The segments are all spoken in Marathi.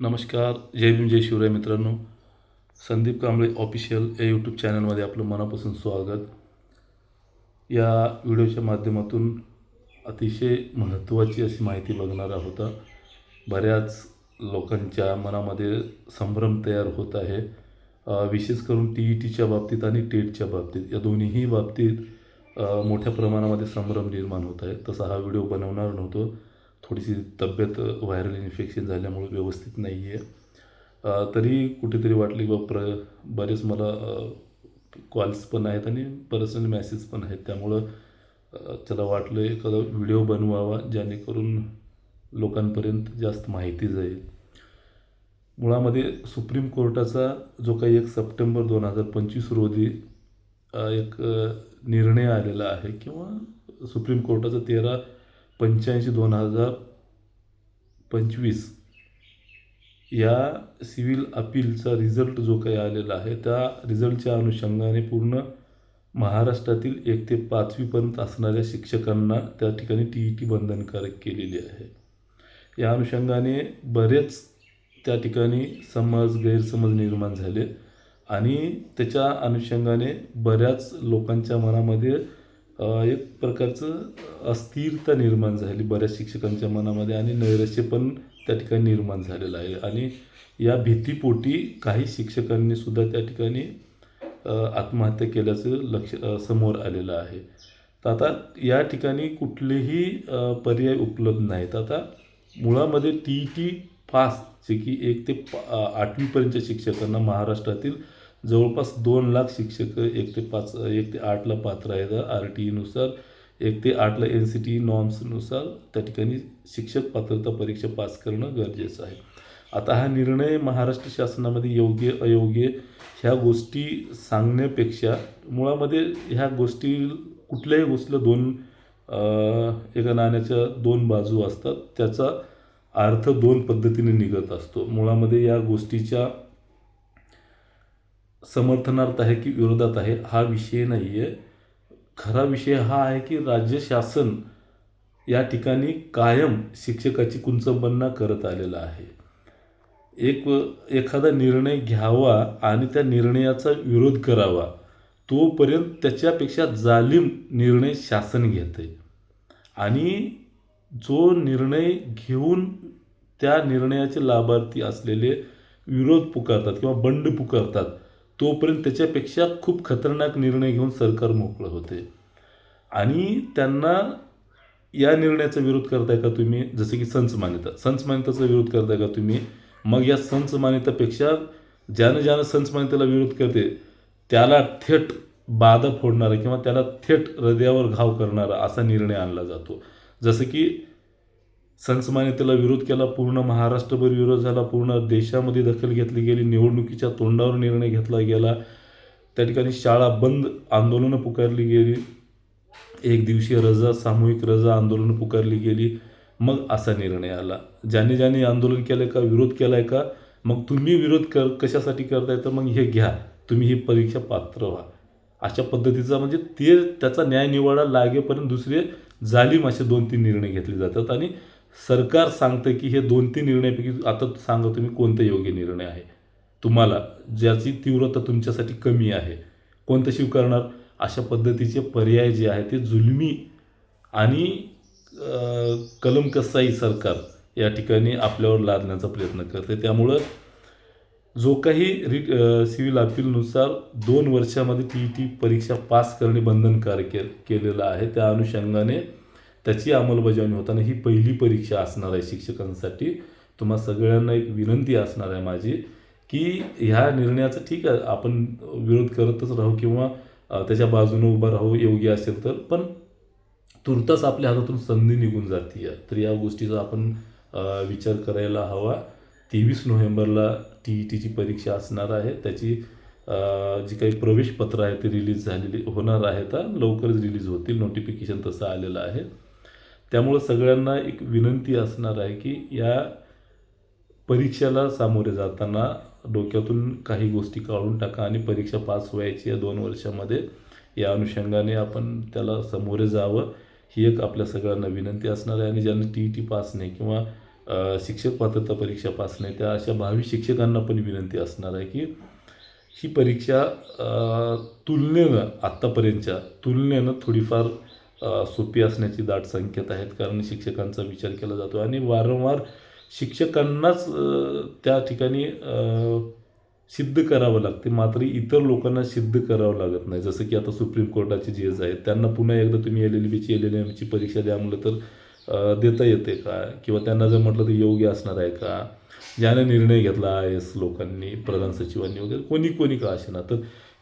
नमस्कार जय भीम जय शिवराय मित्रांनो. संदीप कांबळे ऑफिशियल या यूट्यूब चॅनलमध्ये आपलं मनापासून स्वागत. या व्हिडिओच्या माध्यमातून अतिशय महत्त्वाची अशी माहिती बघणार आहोत. बऱ्याच लोकांच्या मनामध्ये संभ्रम तयार होत आहे. विशेष करून टी ई टीच्या बाबतीत आणि टेटच्या बाबतीत. या दोन्हीही बाबतीत मोठ्या प्रमाणामध्ये संभ्रम निर्माण होत आहे. तसा हा व्हिडिओ बनवणार नव्हतो. थोडीशी तब्येत व्हायरल इन्फेक्शन झाल्यामुळे व्यवस्थित नाही आहे तरी कुठेतरी वाटली बा प्र बरेच मला कॉल्स पण आहेत आणि पर्सनल मेसेज पण आहेत. त्यामुळं त्याला वाटलं एखादा व्हिडिओ बनवावा जेणेकरून लोकांपर्यंत जास्त माहिती जाईल. मुळामध्ये सुप्रीम कोर्टाचा जो काही एक सप्टेंबर दोन हजार पंचवीस रोजी एक निर्णय आलेला आहे किंवा सुप्रीम कोर्टाचा तेरा पंच्याऐंशी दोन हजार पंचवीस या सिव्हिल अपीलचा रिझल्ट जो काही आलेला आहे त्या रिझल्टच्या अनुषंगाने पूर्ण महाराष्ट्रातील एक ते पाचवीपर्यंत असणाऱ्या शिक्षकांना त्या ठिकाणी टी ई टी बंधनकारक केलेली आहे. या अनुषंगाने बरेच त्या ठिकाणी समज गैरसमज निर्माण झाले आणि त्याच्या अनुषंगाने बऱ्याच लोकांच्या मनामध्ये एक प्रकारचं अस्थिरता निर्माण झाली बऱ्याच शिक्षकांच्या मनामध्ये आणि नैराश्य पण त्या ठिकाणी निर्माण झालेलं आहे. आणि या भीतीपोटी काही शिक्षकांनी सुद्धा त्या ठिकाणी आत्महत्या केल्याचं लक्ष समोर आलेलं आहे. तर आता या ठिकाणी कुठलेही पर्याय उपलब्ध नाहीत. आता मुळामध्ये टी ई टी पास जे की एक ते पा आठवीपर्यंतच्या शिक्षकांना महाराष्ट्रातील जवळपास दोन लाख शिक्षक एक ते पाच एक ते आठला पात्र आहेत. आर टी ईनुसार एक ते आठला एन सी टी नॉर्म्सनुसार त्या ठिकाणी शिक्षक पात्रता परीक्षा पास करणं गरजेचं आहे. आता हा निर्णय महाराष्ट्र शासनामध्ये योग्य अयोग्य ह्या गोष्टी सांगण्यापेक्षा मुळामध्ये ह्या गोष्टी कुठल्याही गोष्टीला दोन एका नाण्याच्या दोन बाजू असतात. त्याचा अर्थ दोन पद्धतीने निघत असतो. मुळामध्ये या गोष्टीच्या समर्थनार्थ आहे की विरोधात आहे हा विषय नाही आहे खरा विषय हा आहे की राज्य शासन या ठिकाणी कायम शिक्षकाची कुंचबन्ना करत आलेला आहे. एक एखादा निर्णय घ्यावा आणि त्या निर्णयाचा विरोध करावा तोपर्यंत त्याच्यापेक्षा जालिम निर्णय शासन घेते. आणि जो निर्णय घेऊन त्या निर्णयाचे लाभार्थी असलेले विरोध पुकारतात किंवा बंड पुकारतात तोपर्यंत त्याच्यापेक्षा खूप खतरनाक निर्णय घेऊन सरकार मोकळं होते. आणि त्यांना या निर्णयाचा विरोध करताय का तुम्ही? जसं की संच मान्यता. संच मान्यताचा विरोध करताय का तुम्ही? मग या संच मान्यतापेक्षा ज्यानं ज्यानं संच मान्यतेला विरोध करते त्याला थेट बाधा फोडणारा किंवा त्याला थेट हृदयावर घाव करणारा असा निर्णय आणला जातो. जसं की संच त्याला विरोध केला पूर्ण महाराष्ट्रभर विरोध झाला पूर्ण देशामध्ये दखल घेतली गेली निवडणुकीच्या तोंडावर निर्णय घेतला गेला. त्या ठिकाणी शाळा बंद आंदोलनं पुकारली गेली. एक दिवसीय रजा सामूहिक रजा आंदोलनं पुकारली गेली. मग असा निर्णय आला. ज्याने ज्याने आंदोलन केलं का विरोध केलाय का मग तुम्ही विरोध कर कशासाठी करताय तर मग हे घ्या. तुम्ही ही परीक्षा पात्र व्हा. अशा पद्धतीचा म्हणजे ते त्याचा न्याय निवाडा लागेपर्यंत दुसरे जालीम असे दोन तीन निर्णय घेतले जातात. आणि सरकार सांगतं की हे दोन तीन निर्णयापैकी आता सांगा तुम्ही कोणता योग्य निर्णय आहे. तुम्हाला ज्याची तीव्रता तुमच्यासाठी कमी आहे कोणतं स्वीकारणार अशा पद्धतीचे पर्याय जे आहे ते जुलमी आणि कलम कलमकसाई सरकार या ठिकाणी आपल्यावर लादण्याचा प्रयत्न करते. त्यामुळं जो काही रि सिव्हिल अपीलनुसार दोन वर्षामध्ये टी ई टी परीक्षा पास करणे बंधनकारक के केलेलं आहे. त्या अनुषंगाने त्याची अंमलबजावणी होताना ही पहिली परीक्षा असणार आहे शिक्षकांसाठी. तुम्हा सगळ्यांना एक विनंती असणार आहे माझी की ह्या निर्णयाचं ठीक आहे आपण विरोध करतच राहू किंवा त्याच्या बाजूने उभं राहू योग्य असेल तर. पण तुर्तास आपल्या हातातून संधी निघून जाते तर या गोष्टीचा आपण विचार करायला हवा. तेवीस नोव्हेंबरला टी ई टीची परीक्षा असणार आहे. त्याची जी काही प्रवेशपत्र आहे ते रिलीज झालेली होणार आहेत हा. लवकरच रिलीज होतील. नोटिफिकेशन तसं आलेलं आहे. त्यामुळं सगळ्यांना एक विनंती असणार आहे की या परीक्षेला सामोरे जाताना डोक्यातून काही गोष्टी काढून टाका आणि परीक्षा पास व्हायची या दोन वर्षामध्ये. या अनुषंगाने आपण त्याला सामोरे जावं ही एक आपल्या सगळ्यांना विनंती असणार आहे. आणि ज्यांना टी ई टी पास नाही किंवा शिक्षक पात्रता परीक्षा पास नाही त्या अशा भावी शिक्षकांना पण विनंती असणार आहे की ही परीक्षा तुलनेनं आत्तापर्यंतच्या तुलनेनं थोडीफार सोपी असण्याची दाट संकेत आहेत कारण शिक्षकांचा विचार केला जातो. आणि वारंवार शिक्षकांनाच त्या ठिकाणी सिद्ध करावं लागते. मात्र इतर लोकांना सिद्ध करावं लागत नाही. जसं की आता सुप्रीम कोर्टाचे जज आहेत त्यांना पुन्हा एकदा तुम्ही एल एल बीची एल एल एमची परीक्षा द्या म्हटलं तर देता येते का? किंवा त्यांना जर म्हटलं तर योग्य असणार आहे का? ज्याने निर्णय घेतला आय एस लोकांनी प्रधान सचिवांनी वगैरे कोणी कोणी का असेना? तर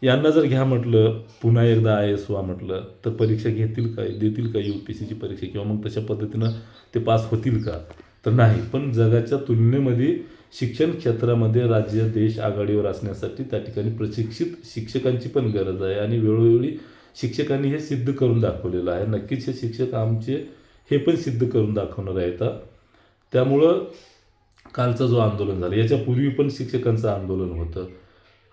यांना जर घ्या म्हटलं पुन्हा एकदा आय एस व्हा म्हटलं तर परीक्षा घेतील काय देतील का यू पी सीची परीक्षा? किंवा मग तशा पद्धतीनं ते पास होतील का? तर नाही. पण जगाच्या तुलनेमध्ये शिक्षण क्षेत्रामध्ये राज्य देश आघाडीवर असण्यासाठी त्या ठिकाणी प्रशिक्षित शिक्षकांची पण गरज आहे. आणि वेळोवेळी शिक्षकांनी हे सिद्ध करून दाखवलेलं आहे. नक्कीच हे शिक्षक आमचे हे पण सिद्ध करून दाखवणार आहेत. त्यामुळं कालचं जो आंदोलन झालं याच्यापूर्वी पण शिक्षकांचं आंदोलन होतं.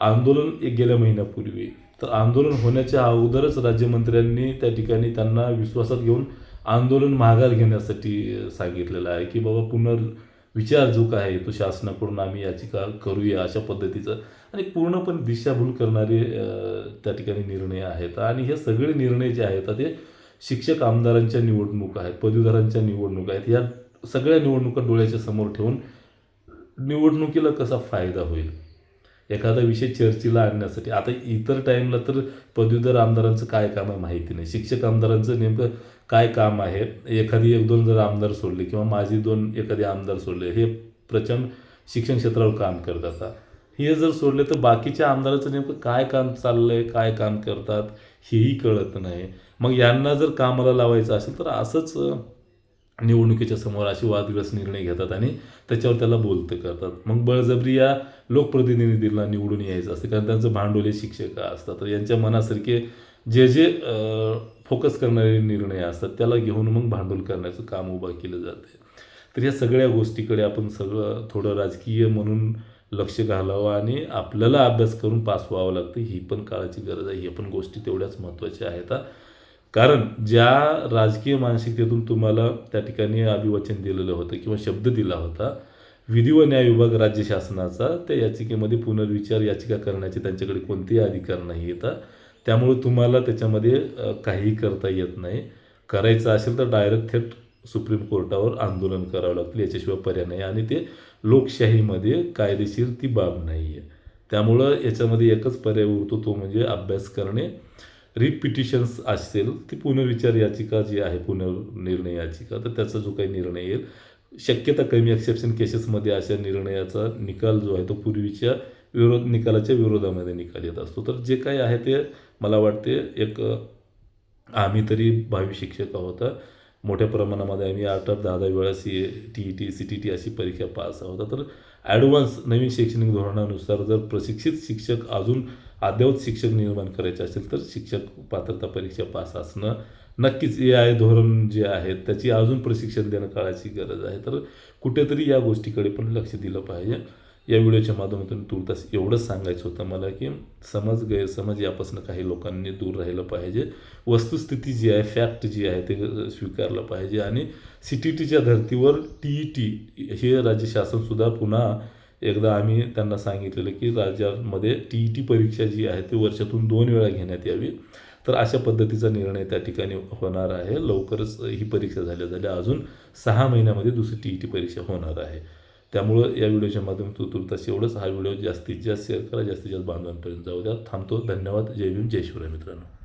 आंदोलन एक गेल्या महिन्यापूर्वी. तर आंदोलन होण्याच्या अगोदरच राज्यमंत्र्यांनी त्या ठिकाणी त्यांना विश्वासात घेऊन आंदोलन माघार घेण्यासाठी सांगितलेलं आहे की बाबा पुनर्विचार जो काय आहे तो शासनाकडून आम्ही याचिका करूया अशा पद्धतीचं. आणि पूर्णपणे दिशाभूल करणारे त्या ठिकाणी निर्णय आहेत. आणि हे सगळे निर्णय जे आहेत ते शिक्षक आमदारांच्या निवडणुका आहेत पदवीधरांच्या निवडणुका आहेत. या सगळ्या निवडणुका डोळ्याच्या समोर ठेवून निवडणुकीला कसा फायदा होईल? एखादा विषय चर्चेला आणण्यासाठी. आता इतर टाईमला तर पदवीधर आमदारांचं काय काम आहे माहिती नाही. शिक्षक आमदारांचं नेमकं काय काम आहे? एखादी एक दोन जर आमदार सोडले किंवा माझी दोन एखादी आमदार सोडले हे प्रचंड शिक्षण क्षेत्रावर काम करतात आता. हे जर सोडले तर बाकीच्या आमदाराचं नेमकं काय काम चाललंय काय काम करतात हेही कळत नाही. मग यांना जर कामाला लावायचं असेल तर असंच निवडणुकीच्या समोर असे वादग्रस्त निर्णय घेतात आणि त्याच्यावर त्याला बोलतं करतात. मग बळजबरी या लोकप्रतिनिधींना निवडून यायचं असतं कारण त्यांचं भांडवली शिक्षक असतात. तर यांच्या मनासारखे जे जे फोकस करणारे निर्णय असतात त्याला घेऊन मग भांडवल करण्याचं काम उभं केलं जाते तर या सगळ्या गोष्टीकडे आपण सगळं थोडं राजकीय म्हणून लक्ष घालावं आणि आपल्याला अभ्यास करून पास व्हावं लागतं. ही पण काळाची गरज आहे. ही पण गोष्टी तेवढ्याच महत्त्वाच्या आहेत. कारण ज्या राजकीय मानसिकतेतून तुम्हाला त्या ठिकाणी अभिवचन दिलेलं होतं किंवा शब्द दिला होता विधी व न्याय विभाग राज्य शासनाचा त्या याचिकेमध्ये पुनर्विचार याचिका करण्याचे त्यांच्याकडे कोणतेही अधिकार नाही येतात त्यामुळे तुम्हाला त्याच्यामध्ये काहीही करता येत नाही. करायचं असेल तर डायरेक्ट थेट सुप्रीम कोर्टावर आंदोलन करावं लागतील याच्याशिवाय पर्याय नाही आणि ते लोकशाहीमध्ये कायदेशीर ती बाब नाही आहे त्यामुळं याच्यामध्ये एकच पर्याय उरतो तो म्हणजे अभ्यास करणे. रिपिटिशन्स असेल ती पुनर्विचार याचिका जी आहे पुनर्निर्णय याचिका तर त्याचा जो काही निर्णय येईल शक्यता कमी एक्सेप्शन केसेसमध्ये अशा निर्णयाचा निकाल जो आहे तो पूर्वीच्या विरोध निकालाच्या विरोधामध्ये निकाल येत असतो. तर जे काही आहे ते मला वाटते एक आम्ही तरी भावी शिक्षक आहोत मोठ्या प्रमाणामध्ये आम्ही आठ आठ दहा दहा वेळा C A T E T C T T अशी परीक्षा पास आहोत. तर ॲडव्हान्स नवीन शैक्षणिक धोरणानुसार जर प्रशिक्षित शिक्षक अजून अद्ययावत शिक्षक निर्माण करायचे असेल तर शिक्षक पात्रता परीक्षा पास असणं नक्कीच ए आय धोरण जे आहे त्याची अजून प्रशिक्षण देणं काळाची गरज आहे. तर कुठेतरी या गोष्टीकडे पण लक्ष दिलं पाहिजे. या व्हिडिओच्या माध्यमातून तुर्तास एवढंच सांगायचं होतं मला की समज गैरसमज यापासून काही लोकांनी दूर राहिलं पाहिजे. वस्तुस्थिती जी आहे फॅक्ट जी आहे ते स्वीकारलं पाहिजे. आणि सी टी टीच्या धर्तीवर टी ई टी हे राज्य शासनसुद्धा पुन्हा एकदा आम्ही त्यांना सांगितलेलं की राज्यामध्ये टी ई टी परीक्षा जी आहे ती वर्षातून दोन वेळा घेण्यात यावी. तर अशा पद्धतीचा निर्णय त्या ठिकाणी होणार आहे. लवकरच ही परीक्षा झाल्या झाल्या. अजून सहा महिन्यामध्ये दुसरी टी ई टी परीक्षा होणार आहे. त्यामुळं या व्हिडिओच्या माध्यमातून तुर्तास एवढंच हा व्हिडिओ जास्तीत जास्त शेअर करा जास्तीत जास्त बांधवांपर्यंत जाऊ द्या. थांबतो. धन्यवाद. जय भीम. जय शिवराय मित्रांनो.